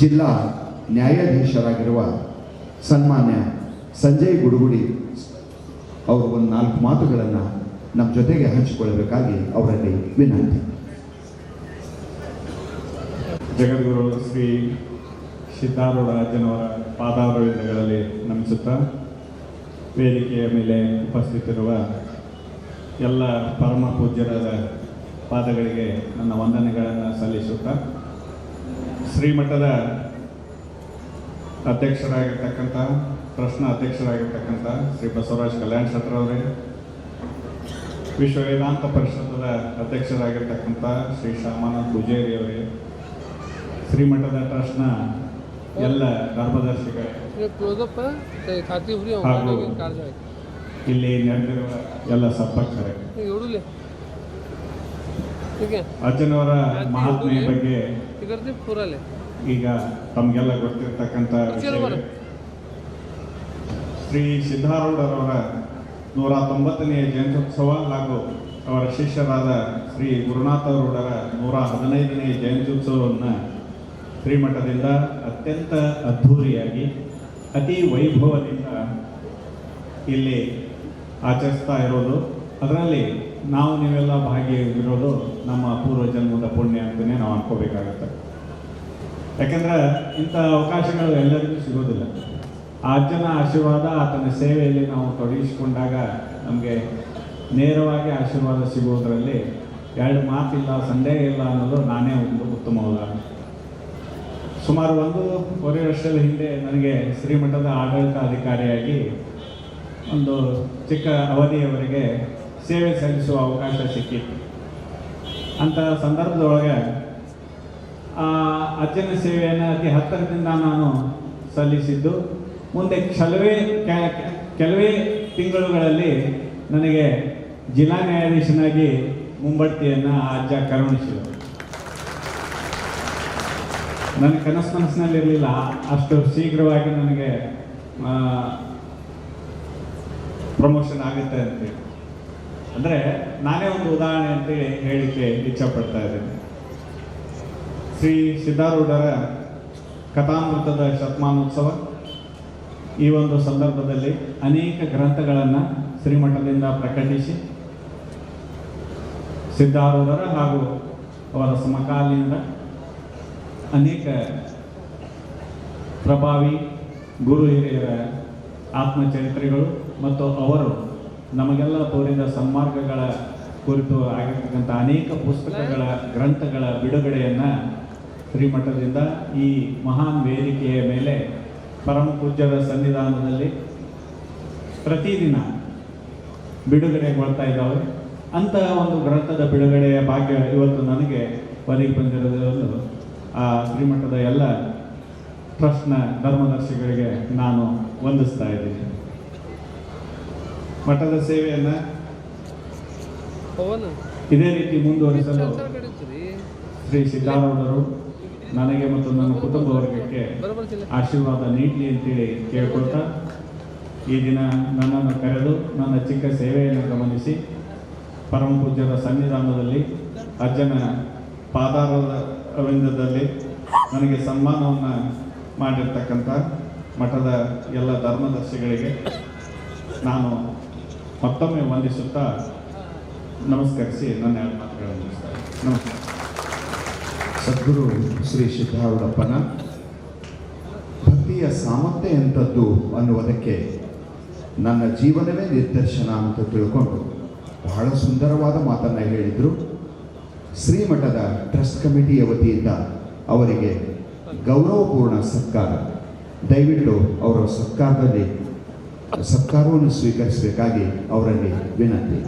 ಜಿಲ್ಲಾ ನ್ಯಾಯಾಧೀಶರಾಗಿರುವ ಸನ್ಮಾನ್ಯ ಸಂಜಯ್ ಗುಡುಗುಡಿ ಅವರು ಒಂದು ನಾಲ್ಕು ಮಾತುಗಳನ್ನು ನಮ್ಮ ಜೊತೆಗೆ ಹಂಚಿಕೊಳ್ಳಬೇಕಾಗಿ ಅವರಲ್ಲಿ ವಿನಂತಿ. ಜಗದ್ಗುರು ಶ್ರೀ ಸಿದ್ಧಾರೂಢ ಅಜ್ಜನವರ ಪಾದಾರವಿಂದಗಳಲ್ಲಿ ನಮಿಸುತ್ತಾ ವೇದಿಕೆಯ ಮೇಲೆ ಉಪಸ್ಥಿತಿರುವ ಎಲ್ಲ ಪರಮ ಪೂಜ್ಯರಾದ ಪಾದಗಳಿಗೆ ನನ್ನ ವಂದನೆಗಳನ್ನು ಸಲ್ಲಿಸುತ್ತಾ ಶ್ರೀಮಠದ ಅಧ್ಯಕ್ಷರಾಗಿರ್ತಕ್ಕಂಥ ಟ್ರಸ್ಟ್ನ ಅಧ್ಯಕ್ಷರಾಗಿರ್ತಕ್ಕಂಥ ಶ್ರೀ ಬಸವರಾಜ್ ಕಲ್ಯಾಣ್ ಸತ್ರ ಅವರೇ ವಿಶ್ವ ವೇದಾಂತ ಪರಿಷತ್ತದ ಅಧ್ಯಕ್ಷರಾಗಿರ್ತಕ್ಕಂಥ ಶ್ರೀ ಶಾಮಾನಂದ್ ಪೂಜೇರಿ ಅವರೇ ಶ್ರೀಮಠದ ಟ್ರಸ್ಟ್ನ ಎಲ್ಲ ಧರ್ಮದರ್ಶಿಗಳೇ. ಇಲ್ಲಿ ನೆರೆದಿರುವ ಎಲ್ಲ ಸಂಪರ್ಕರೇ. ಅಜ್ಜನವರ ಮಹಾತ್ಮೆಯ ಬಗ್ಗೆ ಈಗ ತಮಗೆಲ್ಲ ಗೊತ್ತಿರ್ತಕ್ಕಂಥ ಶ್ರೀ ಸಿದ್ಧಾರೂಢರವರ ನೂರ ತೊಂಬತ್ತನೆಯ ಜಯಂತ್ಯುತ್ಸವ ಹಾಗೂ ಅವರ ಶಿಷ್ಯರಾದ ಶ್ರೀ ಗುರುನಾಥರೂಢರ ನೂರ ಹದಿನೈದನೇ ಜಯಂತ್ಯುತ್ಸವವನ್ನು ಶ್ರೀಮಠದಿಂದ ಅತ್ಯಂತ ಅದ್ಧೂರಿಯಾಗಿ ಅತಿ ವೈಭವದಿಂದ ಇಲ್ಲಿ ಆಚರಿಸ್ತಾ ಇರೋದು. ಅದರಲ್ಲಿ ನಾವು ನೀವೆಲ್ಲ ಭಾಗಿಯಾಗಿರೋದು ನಮ್ಮ ಪೂರ್ವ ಜನ್ಮದ ಪುಣ್ಯ ಅಂತಲೇ ನಾವು ಅನ್ಕೋಬೇಕಾಗುತ್ತೆ. ಯಾಕಂದ್ರೆ ಇಂಥ ಅವಕಾಶಗಳು ಎಲ್ಲರಿಗೂ ಸಿಗೋದಿಲ್ಲ. ಆ ಅಜ್ಜನ ಆಶೀರ್ವಾದ, ಆತನ ಸೇವೆಯಲ್ಲಿ ನಾವು ತೊಡಗಿಸಿಕೊಂಡಾಗ ನಮಗೆ ನೇರವಾಗಿ ಆಶೀರ್ವಾದ ಸಿಗೋದರಲ್ಲಿ ಎರಡು ಮಾತಿಲ್ಲ, ಸಂದೇಹ ಇಲ್ಲ ಅನ್ನೋದು ನಾನೇ ಒಂದು ಉತ್ತಮ ಉದಾಹರಣೆ. ಸುಮಾರು ಒಂದೂವರೆ ವರ್ಷದ ಹಿಂದೆ ನನಗೆ ಶ್ರೀಮಠದ ಆಡಳಿತಾಧಿಕಾರಿಯಾಗಿ ಒಂದು ಚಿಕ್ಕ ಅವಧಿಯವರೆಗೆ ಸೇವೆ ಸಲ್ಲಿಸುವ ಅವಕಾಶ ಸಿಕ್ಕಿತ್ತು. ಅಂತ ಸಂದರ್ಭದೊಳಗೆ ಆ ಅಜ್ಜನ ಸೇವೆಯನ್ನು ಅತಿ ಹತ್ತಿರದಿಂದ ನಾನು ಸಲ್ಲಿಸಿದ್ದು. ಮುಂದೆ ಕೆಲವೇ ಕೆಲವೇ ತಿಂಗಳುಗಳಲ್ಲಿ ನನಗೆ ಜಿಲ್ಲಾ ನ್ಯಾಯಾಧೀಶನಾಗಿ ಮುಂಬಡ್ತಿಯನ್ನು ಆ ಅಜ್ಜ ಕರುಣಿಸಿದರು. ನನ್ನ ಕನಸು ಮನಸ್ಸಿನಲ್ಲಿರಲಿಲ್ಲ. ಅಷ್ಟು ಶೀಘ್ರವಾಗಿ ನನಗೆ ಪ್ರಮೋಷನ್ ಆಗುತ್ತೆ ಅಂತೇಳಿ ಅಂದರೆ ನಾನೇ ಒಂದು ಉದಾಹರಣೆ ಅಂತೇಳಿ ಹೇಳಿಕ್ಕೆ ಇಚ್ಛಪಡ್ತಾ ಇದ್ದೇನೆ. ಶ್ರೀ ಸಿದ್ಧಾರೂಢರ ಕಥಾಮೃತದ ಶತಮಾನೋತ್ಸವ ಈ ಒಂದು ಸಂದರ್ಭದಲ್ಲಿ ಅನೇಕ ಗ್ರಂಥಗಳನ್ನು ಶ್ರೀಮಠದಿಂದ ಪ್ರಕಟಿಸಿ ಸಿದ್ಧಾರೂಢರ ಹಾಗೂ ಅವರ ಸಮಕಾಲೀನ ಅನೇಕ ಪ್ರಭಾವಿ ಗುರು ಹಿರಿಯರ ಆತ್ಮಚರಿತ್ರೆಗಳು ಮತ್ತು ಅವರು ನಮಗೆಲ್ಲ ತೋರಿದ ಸನ್ಮಾರ್ಗಗಳ ಕುರಿತು ಆಗಿರ್ತಕ್ಕಂಥ ಅನೇಕ ಪುಸ್ತಕಗಳ ಗ್ರಂಥಗಳ ಬಿಡುಗಡೆಯನ್ನು ಶ್ರೀಮಠದಿಂದ ಈ ಮಹಾನ್ ವೇದಿಕೆಯ ಮೇಲೆ ಪರಮ ಪೂಜ್ಯರ ಸನ್ನಿಧಾನದಲ್ಲಿ ಪ್ರತಿದಿನ ಬಿಡುಗಡೆಗೊಳ್ತಾ ಇದ್ದಾವೆ. ಅಂತಹ ಒಂದು ಗ್ರಂಥದ ಬಿಡುಗಡೆಯ ಭಾಗ್ಯ ಇವತ್ತು ನನಗೆ ಒದಗಿ ಬಂದಿರೋದು ಆ ಶ್ರೀಮಠದ ಎಲ್ಲ ಟ್ರಸ್ಟ್ನ ಧರ್ಮದರ್ಶಿಗಳಿಗೆ ನಾನು ವಂದಿಸ್ತಾ ಇದ್ದೀನಿ. ಮಠದ ಸೇವೆಯನ್ನು ಇದೇ ರೀತಿ ಮುಂದುವರಿಸಲು ಶ್ರೀ ಸಿದ್ದಾರೂಢರು ನನಗೆ ಮತ್ತು ನನ್ನ ಕುಟುಂಬ ವರ್ಗಕ್ಕೆ ಆಶೀರ್ವಾದ ನೀಡಲಿ ಅಂತೇಳಿ ಕೇಳ್ಕೊಳ್ತಾ ಈ ದಿನ ನನ್ನನ್ನು ಕರೆದು ನನ್ನ ಚಿಕ್ಕ ಸೇವೆಯನ್ನು ಗಮನಿಸಿ ಪರಮ ಪೂಜ್ಯರ ಸನ್ನಿಧಾನದಲ್ಲಿ ಅಜ್ಜನ ಪಾದಾರವಿಂದದಲ್ಲಿ ನನಗೆ ಸನ್ಮಾನವನ್ನು ಮಾಡಿರ್ತಕ್ಕಂಥ ಮಠದ ಎಲ್ಲ ಧರ್ಮದರ್ಶಿಗಳಿಗೆ ನಾನು ಮತ್ತೊಮ್ಮೆ ವಂದಿಸುತ್ತಾ ನಮಸ್ಕರಿಸಿ ನನ್ನ ಮಾತುಗಳನ್ನು ನಮಸ್ಕಾರ ಸದ್ಗುರು ಶ್ರೀ ಸಿದ್ಧಾರೂಢಪ್ಪನ ಭಕ್ತಿಯ ಸಾಮರ್ಥ್ಯ ಎಂಥದ್ದು ಅನ್ನುವುದಕ್ಕೆ ನನ್ನ ಜೀವನವೇ ನಿರ್ದರ್ಶನ ಅಂತ ತಿಳ್ಕೊಂಡು ಬಹಳ ಸುಂದರವಾದ ಮಾತನ್ನು ಹೇಳಿದರು. ಶ್ರೀಮಠದ ಟ್ರಸ್ಟ್ ಕಮಿಟಿಯ ವತಿಯಿಂದ ಅವರಿಗೆ ಗೌರವಪೂರ್ಣ ಸತ್ಕಾರ. ದಯವಿಟ್ಟು ಅವರ ಸತ್ಕಾರದಲ್ಲಿ ಸತ್ಕಾರವನ್ನು ಸ್ವೀಕರಿಸಬೇಕಾಗಿ ಅವರಲ್ಲಿ ವಿನಂತಿ